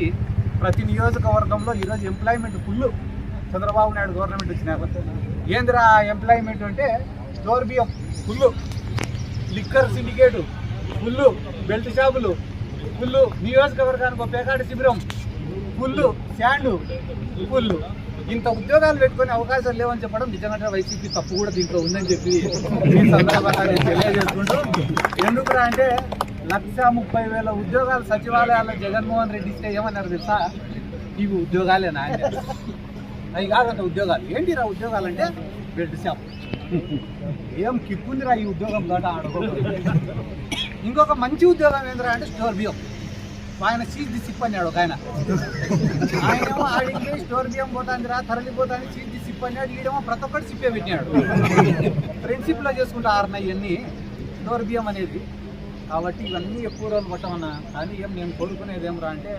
నుంచి ప్రతి నియోజకవర్గంలో ఈరోజు employment full Chandrababu Naidu government వచ్చినాక ఏందిరా ఎంప్లాయ్మెంట్ అంటే స్టోర్ బియ్యం full liquor syndicate full belt షాపులు ఫుల్ నియోజకవర్గానికి ఒక పేకాట శిబిరం ఫుల్ శాండ్ ఫుల్ ఇంత ఉద్యోగాలు పెట్టుకునే అవకాశాలు లేవని చెప్పడం నిజంగా వైసీపీ తప్పు కూడా దీంట్లో ఉందని చెప్పి ఈ సందర్భంగా నేను తెలియజేసుకుంటూ ఎందుకురా అంటే లక్ష ముప్పై వేల ఉద్యోగాలు సచివాలయాల్లో జగన్మోహన్ రెడ్డి ఇస్తే ఏమన్నారు తెలుసా? ఇవి ఉద్యోగాలేనా అవి కాదంట ఉద్యోగాలు. ఏంటిరా ఉద్యోగాలు అంటే బెడ్ షాప్. ఏం కిక్కుందిరా ఈ ఉద్యోగం దాట ఆడుకో ఇంకొక మంచి ఉద్యోగం ఏందిరా అంటే స్టోర్ బియ్యం. ఆయన చీజ్ ది సిప్ అన్నాడు ఒక ఆయన. ఆయనేమో ఆడింది స్టోర్ బియ్యం పోతాందిరా తరలిపోతాని చీజ్ ది సిప్ అన్నాడు ఈడేమో ప్రతి ఒక్కటి సిప్పే పెట్టినాడు. ఫ్రెండ్షిప్లో చేసుకుంటా ఆరున్నాయి ఇవన్నీ. స్టోర్ బియ్యం అనేది కాబట్టి ఇవన్నీ ఎక్కువ రోజులు పట్టమన్నా కానీ ఏం నేను కోరుకునేది ఏమరా రా అంటే